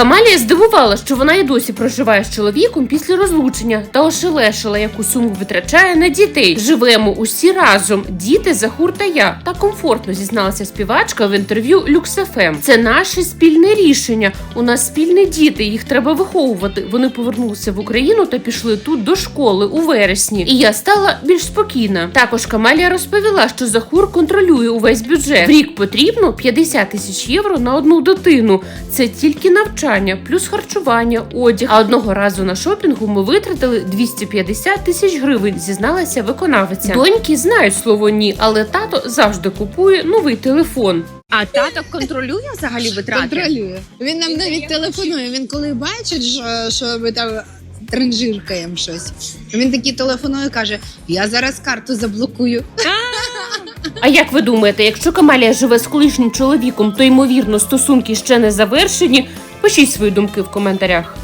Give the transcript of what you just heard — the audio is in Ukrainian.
Камалія здивувала, що вона і досі проживає з чоловіком після розлучення та ошелешила, яку суму витрачає на дітей. Живемо усі разом, діти Захур та я. Та комфортно зізналася співачка в інтерв'ю Люкс.ФМ. Це наше спільне рішення. У нас спільні діти, їх треба виховувати. Вони повернулися в Україну та пішли тут до школи у вересні. І я стала більш спокійна. Також Камалія розповіла, що Захур контролює увесь бюджет. В рік потрібно 50 тисяч євро на одну дитину. Це тільки навчання, плюс харчування, одяг. А одного разу на шопінгу ми витратили 250 тисяч гривень, зізналася виконавиця. Доньки знають слово ні, але тато завжди купує новий телефон. А тато контролює взагалі витрати? Контролює. Він нам навіть телефонує. Він коли бачить, що, що ми там транжиркаємо щось. Він такий телефонує і каже: Я зараз карту заблокую. А як ви думаєте, якщо Камалія живе з колишнім чоловіком, то ймовірно стосунки ще не завершені? Пишіть свої думки в коментарях.